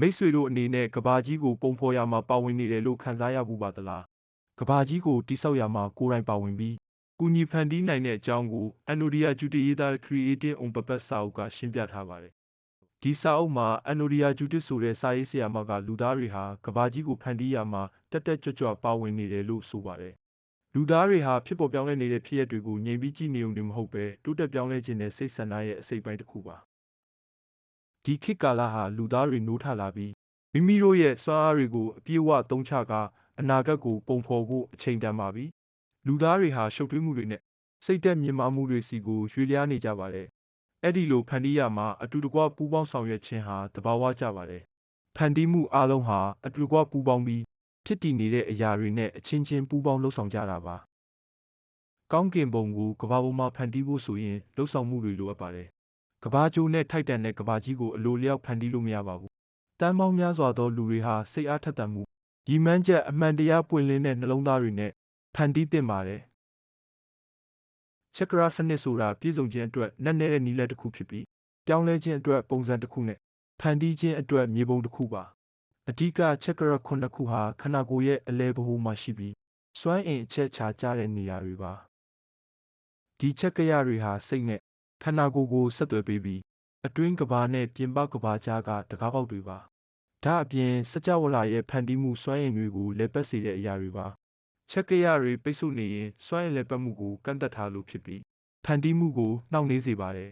မိတ်ဆွေတို့အနေနဲ့ကဘာကြီးကိုပုံဖော်ရမှာပါဝင်နေတယ်လို့ခံစားရဘူးပါသလားကဘာကြီးကိုတိဆောက်ရမှာကိုယ်တိုင်ပါဝင်ပြီးကူညီဖန်တီးနိုင်တဲ့အကြောင်းကို Anodia ကျူတီရေးသား Creating on Purpose စာအုပ်ကရှင်းပြထားပါတယ်ဒီစာအုပ်မှာ Anodia ကျူတစ်ဆိုတဲ့စာရေးဆရာမကလူသားတွေဟာကဘာကြီးကိုဖန်တီးရမှာတက်တက်ကြွကြွပါဝင်နေတယ်လို့ဆိုပါတယ်လူသားတွေဟာဖြစ်ပေါ်ပြောင်းလဲနေတဲ့ဖြစ်ရပ်တွေကိုငြိမ်ပြီးကြည့်နေုံနဲ့မဟုတ်ပဲတိုးတက်ပြောင်းလဲခြင်းနဲ့စိတ်ဆန္ဒရဲ့အစိတ်ပိုင်းတစ်ခုပါ ဒီခေတ်ကာလဟာလူသားတွေနိုးထလာပြီးမိမိတို့ရဲ့စွမ်းအားတွေကိုအပြည့်အဝသုံးချကာအနာဂတ်ကိုပုံဖော်ဖို့အချိန်တန်ပါပြီလူသားတွေဟာရှုပ်ထွေးမှုတွေနဲ့စိတ်သက်မြင့်မားမှုတွေစီကိုရွေ့လျားနေကြပါတယ်အဲ့ဒီလိုဖန်တီးရမှာအတူတကွပူးပေါင်းဆောင်ရွက်ခြင်းဟာတဘာဝကြပါတယ်ဖန်တီးမှုအလုံးဟာအတူတကွပူးပေါင်းပြီးဖြစ်တည်နေတဲ့အရာတွေနဲ့အချင်းချင်းပူးပေါင်းလှုပ်ဆောင်ကြတာပါကောင်းကင်ဘုံကိုကဘာပေါ်မှာဖန်တီးဖို့ဆိုရင်လှုပ်ဆောင်မှုတွေလိုအပ်ပါတယ် ကဘာကျိုးနဲ့ထိုက်တန်တဲ့ကဘာကြီးကိုအလိုလျောက်ဖန်တီးလို့မရပါဘူးတန်ပေါင်းများစွာသောလူတွေဟာစိတ်အားထက်သန်မှုရည်မှန်းချက်အမှန်တရားပွင့်လင်းတဲ့နှလုံးသားတွေနဲ့ဖန်တီးသင့်ပါတယ်ချက်ကရာစနစ်ဆိုတာပြည့်စုံခြင်းအတွက်နက်နဲတဲ့နည်းလမ်းတစ်ခုဖြစ်ပြီးပြောင်းလဲခြင်းအတွက်ပုံစံတစ်ခုနဲ့ဖန်တီးခြင်းအတွက်မြေပုံတစ်ခုပါအဓိကချက်ကရာခုနှစ်ခုဟာခန္ဓာကိုယ်ရဲ့အလဲဘဟုမှာရှိပြီးစွမ်းအင်အချက်ချာကျတဲ့နေရာတွေပါဒီချက်ကရတွေဟာစိတ်နဲ့ ခန္ဓာကိုယ်ကိုဆက်သွယ်ပေးပြီးအတွင်းကဘာနဲ့ပြင်ပကဘာကြားကတကားပေါက်တွေပါဒါအပြင်စကြဝဠာရဲ့ဖန်တီးမှုစွမ်းအင်တွေကိုလက်ပတ်စေတဲ့အရာတွေပါချက်ကရတွေပိတ်ဆို့နေရင်စွမ်းအင်လက်ပတ်မှုကိုကန့်သက်ထားလို့ဖြစ်ပြီးဖန်တီးမှုကိုနှောင့်နှေးစေပါတယ်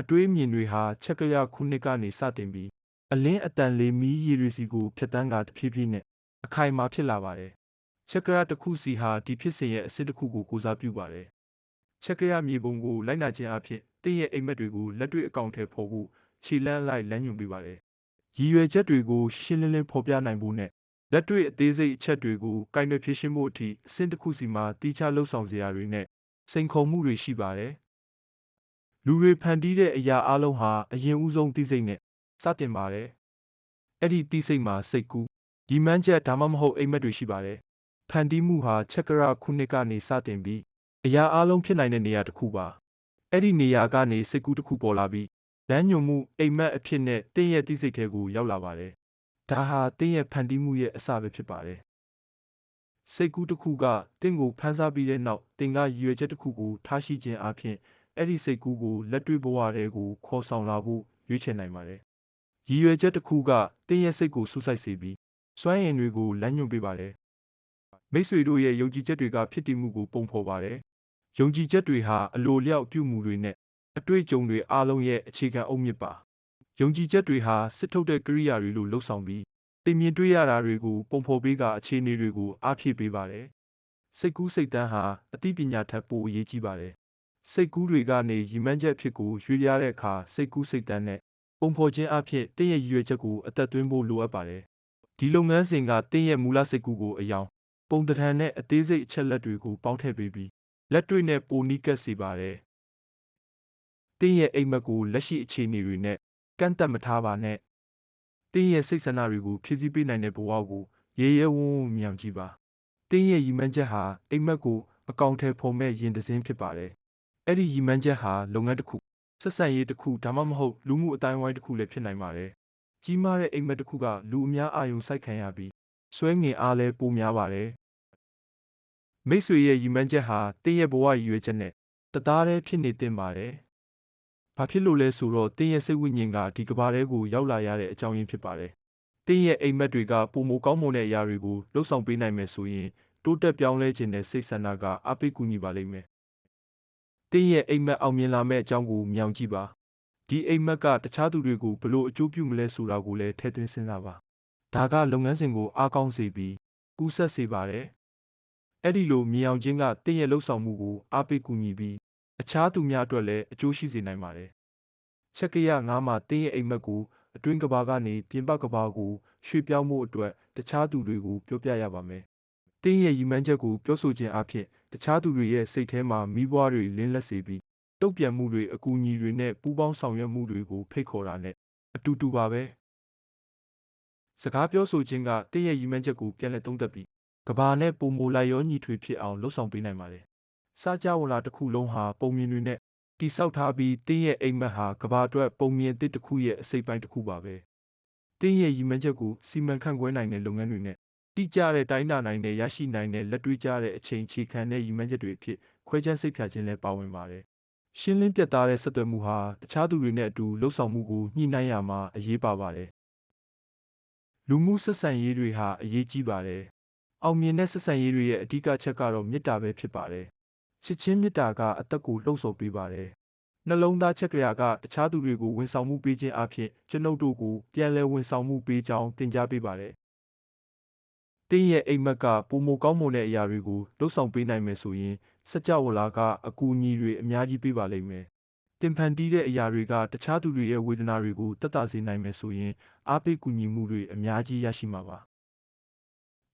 အတွေးမြင်တွေဟာချက်ကရခုနှစ်ကနေစတင်ပြီးအလင်းအတန်လေးမီးရည်တွေစီကိုဖြတ်တန်းကတဖြည်းဖြည်းနဲ့အခိုင်အမာဖြစ်လာပါတယ်ချက်ကရတစ်ခုစီဟာဒီဖြစ်စဉ်ရဲ့အစစ်တစ်ခုကိုကိုစားပြုပါတယ် ချက်ကရမြေပုံကိုလိုက်နာခြင်းအဖြစ်တင့်ရဲ့အိမ်မက်တွေကိုလက်တွေ့အကောင့်ထဲပေါ်ဖို့ခြေလန်းလိုက်လမ်းညွှန်ပေးပါတယ်ရည်ရွယ်ချက်တွေကိုရှင်းလင်းလင်းဖော်ပြနိုင်ဖို့နဲ့လက်တွေ့အသေးစိတ်အချက်တွေကိုကင်တွယ်ဖြည့်ရှင်းဖို့အထိအဆင့်တစ်ခုစီမှာတီးခြားလှုပ်ဆောင်စရာတွေနဲ့စိန်ခေါ်မှုတွေရှိပါတယ်လူတွေဖန်တီးတဲ့အရာအလုံးဟာအရင်ဦးဆုံးသိစိတ်နဲ့စတင်ပါတယ်အဲ့ဒီသိစိတ်မှာစိတ်ကူးဒီမှန်းချက်ဒါမှမဟုတ်အိမ်မက်တွေရှိပါတယ်ဖန်တီးမှုဟာချက်ကရခုနှစ်ကနေစတင်ပြီး အရာအလုံးဖြစ်နိုင်တဲ့နေရာတစ်ခုပါအဲ့ဒီနေရာကနေစိတ်ကူးတစ်ခုပေါ်လာပြီးလမ်းညွန်မှုအိမ်မက်အဖြစ်နဲ့တင်းရဲ့တိစိတ်ထဲကိုရောက်လာပါတယ်ဒါဟာတင်းရဲ့ဖန်တီးမှုရဲ့အစပဲဖြစ်ပါတယ်စိတ်ကူးတစ်ခုကတင်းကိုဖန်ဆားပြီးတဲ့နောက်တင်းကရည်ရွယ်ချက်တစ်ခုကိုထားရှိခြင်းအပြင်အဲ့ဒီစိတ်ကူးကိုလက်တွေ့ဘဝထဲကိုခေါ်ဆောင်လာဖို့ရွေးချယ်နိုင်ပါတယ်ရည်ရွယ်ချက်တစ်ခုကတင်းရဲ့စိတ်ကိုစူးစိုက်စေပြီးစွမ်းရည်တွေကိုလမ်းညွှန်ပေးပါတယ်မိတ်ဆွေတို့ရဲ့ယုံကြည်ချက်တွေကဖြစ်တည်မှုကိုပုံဖော်ပါတယ် ယုံကြည်ချက်တွေဟာအလိုလျောက်ပြုမှုတွေနဲ့အတွေ့အကြုံတွေအားလုံးရဲ့အခြေခံအုတ်မြစ်ပါယုံကြည်ချက်တွေဟာစစ်ထုတ်တဲ့ကိရိယာတွေလို့လှုပ်ဆောင်ပြီးသိမြင်တွေ့ရတာတွေကိုပုံဖော်ပေးကအခြေအနေတွေကိုအားဖြည့်ပေးပါတယ်စိတ်ကူးစိတ်တန်းဟာအသိပညာထက်ပိုအရေးကြီးပါတယ်စိတ်ကူးတွေကနေရည်မှန်းချက်ဖြစ်ကိုရွေးရတဲ့အခါစိတ်ကူးစိတ်တန်းနဲ့ပုံဖော်ခြင်းအဖြစ်တင့်ရဲ့ရည်ရွယ်ချက်ကိုအသက်သွင်းဖို့လိုအပ်ပါတယ်ဒီလုပ်ငန်းစဉ်ကတင့်ရဲ့မူလစိတ်ကူးကိုအယောင်ပုံတံထန်နဲ့အသေးစိတ်အချက်လက်တွေကိုပေါင်းထည့်ပေးပြီး လက်တွေ့နဲ့ပိုနီးကပ်စေပါတယ်။တင်းရဲ့အိမ်မက်ကိုလက်ရှိအခြေအနေတွေနဲ့ကန့်သက်မထားပါနဲ့။တင်းရဲ့စိတ်ဆန္ဒတွေကိုဖြည့်ဆည်းပေးနိုင်တဲ့ဘဝကိုရေရဲဝန်းဝန်းမြောင်ကြည့်ပါ။တင်းရဲ့ရည်မှန်းချက်ဟာအိမ်မက်ကိုအကောင့်ထဲဖော်မဲ့ရင်တစင်းဖြစ်ပါတယ်။အဲ့ဒီရည်မှန်းချက်ဟာလုပ်ငန်းတစ်ခုဆက်ဆံရေးတစ်ခုဒါမှမဟုတ်လူမှုအတိုင်းအဝိုင်းတစ်ခုလည်းဖြစ်နိုင်ပါတယ်။ကြီးမားတဲ့အိမ်မက်တစ်ခုကလူအများအာရုံစိုက်ခံရပြီးဆွဲငင်အားလည်းပိုများပါတယ် မိတ်ဆွေရဲ့ရည်မှန်းချက်ဟာတင်းရဲ့ဘဝရည်ရွယ်ချက်နဲ့တသားတည်းဖြစ်နေတင်ပါတယ်။ဘာဖြစ်လို့လဲဆိုတော့တင်းရဲ့စိတ်ဝိညာဉ်ကဒီကဘာထဲကိုရောက်လာရတဲ့အကြောင်းရင်းဖြစ်ပါတယ်။တင်းရဲ့အိမ်မက်တွေကပုံမကောင်းမွန်တဲ့အရာတွေကိုလှုပ်ဆောင်ပေးနိုင်မယ်ဆိုရင်တိုးတက်ပြောင်းလဲခြင်းနဲ့စိတ်ဆန္ဒကအပိတ်ကူညီပါလိမ့်မယ်။တင်းရဲ့အိမ်မက်အောင်မြင်လာမယ့်အကြောင်းကိုမြောင်ကြည့်ပါ။ဒီအိမ်မက်ကတခြားသူတွေကိုဘလို့အကျိုးပြုမလဲဆိုတာကိုလည်းထည့်သွင်းစဉ်းစားပါ။ဒါကလုပ်ငန်းစဉ်ကိုအားကောင်းစေပြီးကူးဆက်စေပါတယ်။ အဲ့ဒီလိုမြင်အောင်ခြင်းကတင့်ရဲ့လှုပ်ဆောင်မှုကိုအားပေးကူညီပြီးအခြားသူများအတွက်လည်းအကျိုးရှိစေနိုင်ပါတယ်။ချက်ကရငါးမှာတင့်ရဲ့အိမ်မက်ကိုအတွင်းကဘာကနေပြင်ပကဘာကိုရွှေ့ပြောင်းမှုအတွက်တခြားသူတွေကိုပြောပြရပါမယ်။တင်းရဲ့ရည်မှန်းချက်ကိုပြောဆိုခြင်းအပြင်တခြားသူတွေရဲ့စိတ်ထဲမှာမိဘွားတွေလင်းလက်စေပြီးတုတ်ပြန်မှုတွေအကူအညီတွေနဲ့ပူးပေါင်းဆောင်ရွက်မှုတွေကိုဖိတ်ခေါ်တာနဲ့အတူတူပါပဲ။စကားပြောဆိုခြင်းကတင်းရဲ့ရည်မှန်းချက်ကိုပြန်လည်သုံးသပ်ပြီး ကဘာနဲ့ပုံမူလိုက်ရောညီထွေဖြစ်အောင်လှုပ်ဆောင်ပေးနိုင်ပါတယ်။စားကြဝဠာတစ်ခုလုံးဟာပုံမြင်တွေနဲ့တိဆောက်ထားပြီးတင်းရဲ့အိမ်မက်ဟာကဘာအတွက်ပုံမြင်တစ်တစ်ခုရဲ့အစိပ်ပိုင်းတစ်ခုပါပဲ။တင်းရဲ့ရည်မှန်းချက်ကိုစီမံခန့်ခွဲနိုင်တဲ့လုပ်ငန်းတွေနဲ့တိကျတဲ့တိုင်းတာနိုင်တဲ့ရရှိနိုင်တဲ့လက်တွေ့ကျတဲ့အချိန်အခြေခံတဲ့ရည်မှန်းချက်တွေအဖြစ်ခွဲခြမ်းစိတ်ဖြာခြင်းလည်းပါဝင်ပါတယ်။ရှင်းလင်းပြတ်သားတဲ့ဆက်သွယ်မှုဟာတခြားသူတွေနဲ့အတူလှုပ်ဆောင်မှုကိုညှိနှိုင်းရမှာအရေးပါပါတယ်။လူမှုဆက်ဆံရေးတွေဟာအရေးကြီးပါတယ်။ အောင်မြင်တဲ့ဆက်ဆံရေးတွေရဲ့အဓိကချက်ကတော့မေတ္တာပဲဖြစ်ပါတယ်။ချစ်ချင်းမေတ္တာကအသက်ကိုလှုပ်ဆော်ပေးပါတယ်။နှလုံးသားချက်ကရာကတခြားသူတွေကိုဝန်ဆောင်မှုပေးခြင်းအပြင်ကျွန်ုပ်တို့ကိုပြန်လည်ဝန်ဆောင်မှုပေးကြောင်းသင်ကြားပေးပါတယ်။တင်းရဲ့အိမ်မက်ကပုံမကောင်းမွန်တဲ့အရာတွေကိုလှုပ်ဆောင်ပေးနိုင်မယ်ဆိုရင်စကြဝဠာကအကူအညီတွေအများကြီးပေးပါလိမ့်မယ်။တင်ဖန်တီးတဲ့အရာတွေကတခြားသူတွေရဲ့ဝေဒနာတွေကိုတက်တာစေနိုင်မယ်ဆိုရင်အားပေးကူညီမှုတွေအများကြီးရရှိမှာပါ။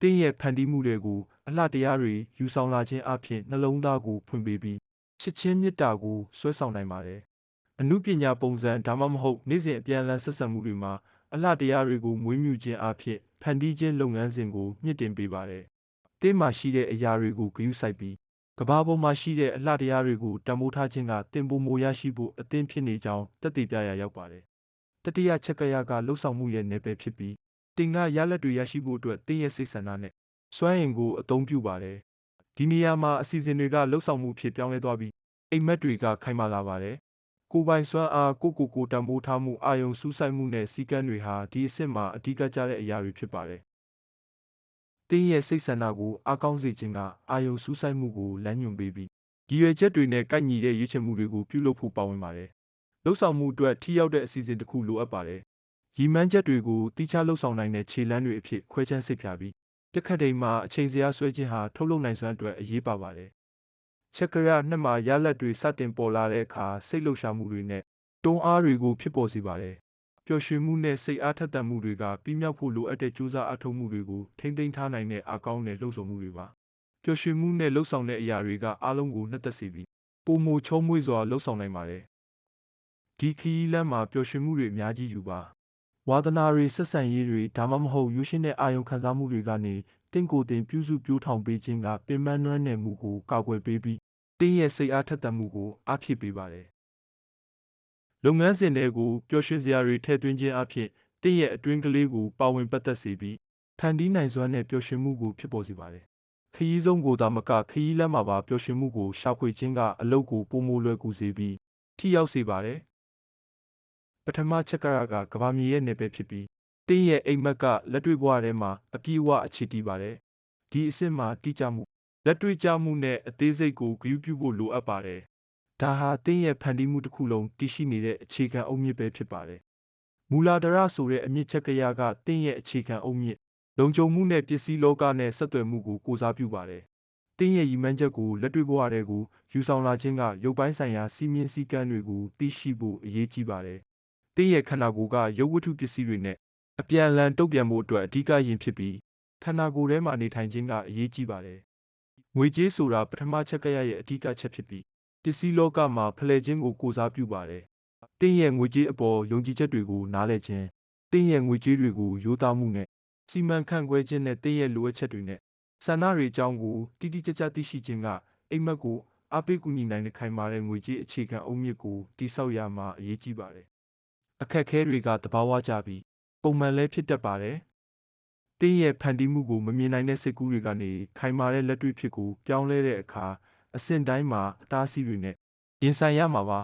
တင်းရဲ့ဖန်တီးမှုတွေကိုအလှတရားတွေယူဆောင်လာခြင်းအပြင်နှလုံးသားကိုဖွင့်ပေးပြီးချစ်ချင်းမေတ္တာကိုဆွဲဆောင်နိုင်ပါတယ်။အမှုပညာပုံစံဒါမှမဟုတ်နေ့စဉ်အပြန်အလှန်ဆက်ဆံမှုတွေမှာအလှတရားတွေကိုမွေးမြူခြင်းအပြင်ဖန်တီးခြင်းလုပ်ငန်းစဉ်ကိုမြင့်တင်ပေးပါတယ်။တင်းမှာရှိတဲ့အရာတွေကိုဂရုစိုက်ပြီးကဘာပေါ်မှာရှိတဲ့အလှတရားတွေကိုတံမိုးထားခြင်းကတင်ပိုမိုရရှိဖို့အသင့်ဖြစ်နေကြောင်းတက်တည်ပြရာရောက်ပါတယ်။တတိယချက်ကရကလှုပ်ဆောင်မှုရဲ့နယ်ပယ်ဖြစ်ပြီး တင်ကရလက်တွေရရှိဖို့အတွက်တင်းရဲ့စိတ်ဆန္ဒနဲ့စွမ်းအင်ကိုအသုံးပြုပါတယ်။ဒီနေရာမှာအစီအစဉ်တွေကလှုပ်ဆောင်မှုဖြစ်ပြောင်းလဲသွားပြီးအိမ်မက်တွေကခိုင်မာလာပါတယ်။ကိုယ်ပိုင်စွမ်းအားကိုကိုကိုတံမိုးထားမှုအာယုံစူးစိုက်မှုနဲ့စီကံတွေဟာဒီအဆင့်မှာအဓိကကျတဲ့အရာတွေဖြစ်ပါတယ်။တင်းရဲ့စိတ်ဆန္ဒကိုအားကောင်းစေခြင်းကအာယုံစူးစိုက်မှုကိုလမ်းညွှန်ပေးပြီးရည်ရွယ်ချက်တွေနဲ့ကိုက်ညီတဲ့ရွေးချယ်မှုတွေကိုပြုလုပ်ဖို့ပါဝင်ပါတယ်။လှုပ်ဆောင်မှုအတွက်ထိရောက်တဲ့အစီအစဉ်တစ်ခုလိုအပ်ပါတယ်။ ရည်မှန်းချက်တွေကိုတိကျလှုပ်ဆောင်နိုင်တဲ့ခြေလှမ်းတွေအဖြစ်ခွဲခြမ်းစိတ်ဖြာပြီးတစ်ခတ်တိမ်မှာအချိန်စရာဆွဲခြင်းဟာထုတ်လုပ်နိုင်စွမ်းအတွက်အရေးပါပါတယ်။ချက်ကရနှစ်မှာရလက်တွေစတင်ပေါ်လာတဲ့အခါစိတ်လှုပ်ရှားမှုတွေနဲ့တွန်းအားတွေကိုဖြစ်ပေါ်စေပါတယ်။ပျော်ရွှင်မှုနဲ့စိတ်အားထက်သန်မှုတွေကပြီးမြောက်ဖို့လိုအပ်တဲ့ကြိုးစားအထောက်မှုတွေကိုထိမ့်သိမ်းထားနိုင်တဲ့အားကောင်းတဲ့လှုပ်ဆောင်မှုတွေပါ။ပျော်ရွှင်မှုနဲ့လှုပ်ဆောင်တဲ့အရာတွေကအားလုံးကိုနှစ်သက်စေပြီးပုံမချုံမွေ့စွာလှုပ်ဆောင်နိုင်ပါတယ်။ဒီခီးလမ်းမှာပျော်ရွှင်မှုတွေအများကြီးယူပါ။ ဝါသနာတွေဆက်ဆံရေးတွေဒါမှမဟုတ်ယူရှင်တဲ့အာယုံခံစားမှုတွေကနေတင့်ကိုယ်တင်ပြုစုပြိုးထောင်ပေးခြင်းကပင်ပန်းနွမ်းနယ်မှုကိုကာကွယ်ပေးပြီးတင်းရဲ့စိတ်အားထက်သန်မှုကိုအားဖြစ်ပေးပါတယ်။လုပ်ငန်းစဉ်တွေကိုပျော်ရွှင်စရာတွေထည့်သွင်းခြင်းအပြင်တင်းရဲ့အတွင်းကလေးကိုပါဝင်ပတ်သက်စေပြီးဖန်တီးနိုင်စွမ်းနဲ့ပျော်ရွှင်မှုကိုဖြစ်ပေါ်စေပါတယ်။ခရီးဆုံးကိုသာမကခရီးလမ်းမှာပါပျော်ရွှင်မှုကိုရှာဖွေခြင်းကအလုပ်ကိုပုံမလွယ်ကူစေပြီးထိရောက်စေပါတယ်။ ပထမချက်ကရကကဘာမြေရဲ့နယ်ပယ်ဖြစ်ပြီးတင်းရဲ့အိမ်မက်ကလက်တွေ့ဘဝထဲမှာအပြည့်အဝအခြေတည်ပါတယ်။ဒီအစ်စ်မှာတိကျမှုလက်တွေ့ကျမှုနဲ့အသေးစိတ်ကိုဂရုပြုဖို့လိုအပ်ပါတယ်။ဒါဟာတင်းရဲ့ဖန်တီးမှုတစ်ခုလုံးတည်ရှိနေတဲ့အခြေခံအုတ်မြစ်ပဲဖြစ်ပါတယ်။မူလာဒရဆိုတဲ့အမြင့်ချက်ကရကတင်းရဲ့အခြေခံအုတ်မြစ်လုံခြုံမှုနဲ့ပစ္စည်းလောကနဲ့ဆက်သွယ်မှုကိုကိုစားပြုပါတယ်။တင်းရဲ့ရည်မှန်းချက်ကိုလက်တွေ့ဘဝထဲကိုယူဆောင်လာခြင်းကရုပ်ပိုင်းဆိုင်ရာစီမင်းစည်းကမ်းတွေကိုသိရှိဖို့အရေးကြီးပါတယ်။ တင်းရဲ့ခန္ဓာကိုယ်ကရုပ်ဝတ္ထုပစ္စည်းတွေနဲ့အပြန်အလှန်တုံ့ပြန်မှုအတွက်အဓိကယင်ဖြစ်ပြီးခန္ဓာကိုယ်ထဲမှာနေထိုင်ခြင်းကအရေးကြီးပါတယ်။ငွေကြေးဆိုတာပထမချက်ကရရဲ့အဓိကချက်ဖြစ်ပြီးပစ္စည်းလောကမှာဖလှယ်ခြင်းကိုကိုစားပြုပါတယ်။တင်းရဲ့ငွေကြေးအပေါ်ယုံကြည်ချက်တွေကိုနားလည်ခြင်းတင်းရဲ့ငွေကြေးတွေကိုရိုးသားမှုနဲ့စီမံခန့်ခွဲခြင်းနဲ့တင်းရဲ့လိုအပ်ချက်တွေနဲ့ဆန္ဒတွေအကြောင်းကိုတိတိကျကျသိရှိခြင်းကအိမ်မက်ကိုအပိကူညီနိုင်တဲ့ခိုင်မာတဲ့ငွေကြေးအခြေခံအုတ်မြစ်ကိုတိဆောက်ရမှာအရေးကြီးပါတယ်။ အခက်အခဲတွေကတဘာဝကြပြီးပုံမှန်လည်းဖြစ်တတ်ပါတယ်။တင်းရဲ့ဖန်တီးမှုကိုမမြင်နိုင်တဲ့စိတ်ကူးတွေကနေခိုင်မာတဲ့လက်တွေ့ဖြစ်ကိုပြောင်းလဲတဲ့အခါအဆင့်တိုင်းမှာအတားအဆီးတွေနဲ့ရင်ဆိုင်ရမှာပါ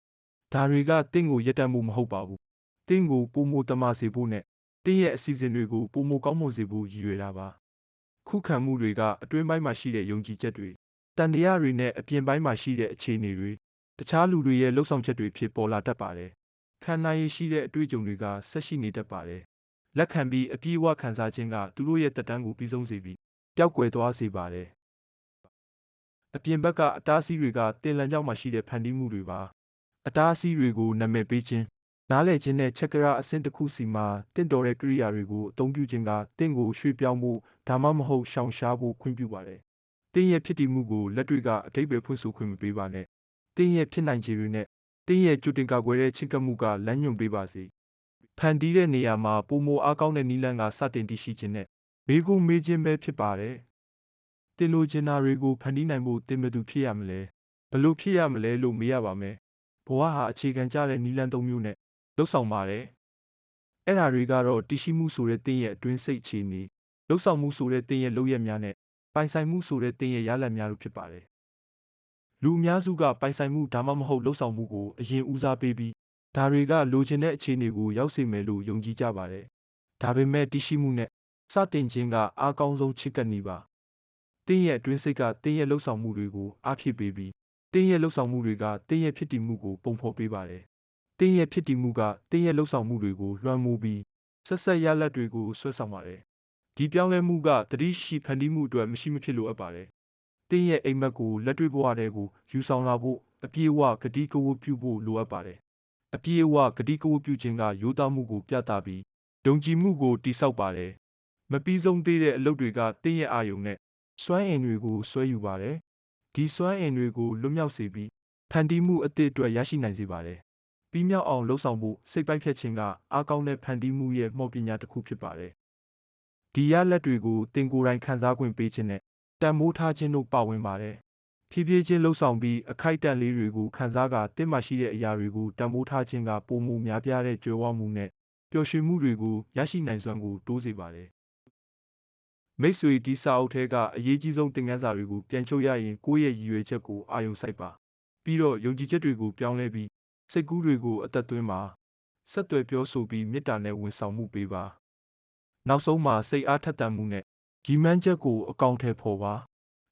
။ဒါတွေကတင့်ကိုရက်တက်မှုမဟုတ်ပါဘူး။တင့်ကိုပုံမတမစေဖို့နဲ့တင်းရဲ့အစီအစဉ်တွေကိုပုံမကောင်းမွန်စေဖို့ရည်ရွယ်တာပါ။ခုခံမှုတွေကအတွင်းပိုင်းမှာရှိတဲ့ယုံကြည်ချက်တွေတန်တရားတွေနဲ့အပြင်ပိုင်းမှာရှိတဲ့အခြေအနေတွေတခြားလူတွေရဲ့လှုပ်ဆောင်ချက်တွေဖြစ်ပေါ်လာတတ်ပါတယ်။ ခံနိုင်ရရှိတဲ့အတွေ့အကြုံတွေကဆက်ရှိနေတတ်ပါတယ်။လက်ခံပြီးအပြည့်အဝခံစားခြင်းကသူတို့ရဲ့တက်တန်းကိုပြီးဆုံးစေပြီးပျောက်ကွယ်သွားစေပါတယ်။အပြင်ဘက်ကအတားအဆီးတွေကတင်လန်ကြောက်မှရှိတဲ့ဖန်တီးမှုတွေပါ။အတားအဆီးတွေကိုနာမည်ပေးခြင်းနားလည်ခြင်းနဲ့ချက်ကရာအဆင့်တစ်ခုစီမှာတင့်တော်တဲ့ကိရိယာတွေကိုအသုံးပြုခြင်းကတင့်ကိုရွှေ့ပြောင်းဖို့ဒါမှမဟုတ်ရှောင်ရှားဖို့ခွင့်ပြုပါတယ်။တင်းရဲ့ဖြစ်တည်မှုကိုလက်တွေ့ကအတိတ်ပဲဖွင့်ဆိုခွင့်မပေးပါနဲ့။တင်းရဲ့ဖြစ်နိုင်ခြေတွေနဲ့ တင်းရဲ့ကြိုတင်ကာကွယ်တဲ့ချင့်ကပ်မှုကလမ်းညွှန်ပေးပါစေ။ဖန်တီးတဲ့နေရာမှာပုံမအားကောင်းတဲ့နီလန်းကစတင်တည်ရှိခြင်းနဲ့မေးခွန်းမေးခြင်းပဲဖြစ်ပါတယ်။တင်လိုချင်တာတွေကိုဖန်တီးနိုင်ဖို့တင်မသူဖြစ်ရမလဲ။ဘလို့ဖြစ်ရမလဲလို့မေးရပါမယ်။ဘဝဟာအခြေခံကျတဲ့နီလန်းသုံးမျိုးနဲ့လှုပ်ဆောင်ပါတယ်အဲ့ဒါတွေကတော့တည်ရှိမှုဆိုတဲ့တင်းရဲ့အတွင်းစိတ်အခြေအနေလှုပ်ဆောင်မှုဆိုတဲ့တင်းရဲ့လုပ်ရက်များနဲ့ပိုင်ဆိုင်မှုဆိုတဲ့တင်းရဲ့ရလဒ်များတို့ဖြစ်ပါတယ် လူအများစုကပိုင်ဆိုင်မှုဒါမှမဟုတ်လှုပ်ဆောင်မှုကိုအရင်ဦးစားပေးပြီးဒါတွေကလိုချင်တဲ့အခြေအနေကိုရောက်စေမယ်လို့ယုံကြည်ကြပါတယ်ဒါပေမဲ့တည်ရှိမှုနဲ့စတင်ခြင်းကအားကောင်းဆုံးချစ်ကပ်နေပါတင်းရဲ့အတွင်းစိတ်ကတင်းရဲ့လှုပ်ဆောင်မှုတွေကိုအားဖြစ်ပေးပြီးတင်းရဲ့လှုပ်ဆောင်မှုတွေကတင်းရဲ့ဖြစ်တည်မှုကိုပုံဖော်ပေးပါတယ်တင်းရဲ့ဖြစ်တည်မှုကတင်းရဲ့လှုပ်ဆောင်မှုတွေကိုလွှမ်းမိုးပြီးဆက်ဆက်ရလက်တွေကိုဆွဲဆောင်ပါတယ်ဒီပြောင်းလဲမှုကတတိရှိဖန်တီးမှုအတွက်မရှိမဖြစ်လိုအပ်ပါတယ် တင်းရဲ့အိမ်မက်ကိုလက်တွေ့ဘဝထဲကိုယူဆောင်လာဖို့အပြည့်အဝဂတိကဝတ်ပြုဖို့လိုအပ်ပါတယ်အပြည့်အဝဂတိကဝတ်ပြုခြင်းကရိုးသားမှုကိုပြသပြီးဒုံကြည်မှုကိုတိဆောက်ပါတယ်မပြီးဆုံးသေးတဲ့အလုပ်တွေကတင်းရဲ့အာယုံနဲ့စွမ်းအင်တွေကိုဆွဲယူပါတယ်ဒီစွမ်းအင်တွေကိုလွတ်မြောက်စေပြီးဖန်တီးမှုအသစ်အတွက်ရရှိနိုင်စေပါတယ်ပြီးမြောက်အောင်လှုပ်ဆောင်ဖို့စိတ်ပိုင်းဖြတ်ခြင်းကအားကောင်းတဲ့ဖန်တီးမှုရဲ့မှောက်ပညာတစ်ခုဖြစ်ပါတယ်ဒီရလက်တွေကိုတင်ကိုယ်တိုင်ခံစား권ပေးခြင်းနဲ့ တန်မိုးထားခြင်းတို့ပါဝင်ပါတယ်ဖြည်းဖြည်းချင်းလှုပ်ဆောင်ပြီးအခိုက်အတန့်လေးတွေကိုခံစားကတင့်မှရှိတဲ့အရာတွေကိုတန်မိုးထားခြင်းကပုံမှုများပြားတဲ့ကြွယ်ဝမှုနဲ့ပျော်ရွှင်မှုတွေကိုရရှိနိုင်စွမ်းကိုတိုးစေပါတယ်မိတ်ဆွေဒီစာအုပ်ထဲကအရေးကြီးဆုံးသင်ခန်းစာတွေကိုပြန်ချုပ်ရရင်ကိုယ့်ရဲ့ရည်ရွယ်ချက်ကိုအာရုံစိုက်ပါပြီးတော့ယုံကြည်ချက်တွေကိုပြောင်းလဲပြီးစိတ်ကူးတွေကိုအသက်သွင်းပါဆက်သွယ်ပြောဆိုပြီးမေတ္တာနဲ့ဝန်ဆောင်မှုပေးပါနောက်ဆုံးမှာစိတ်အားထက်သန်မှုနဲ့ ကြီးမှန်းချက်ကို အကောင့်ထဲပေါ်ပါ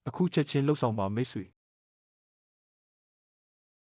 အခုချက်ချင်းလှုပ်ဆောင်ပါမိတ်ဆွေ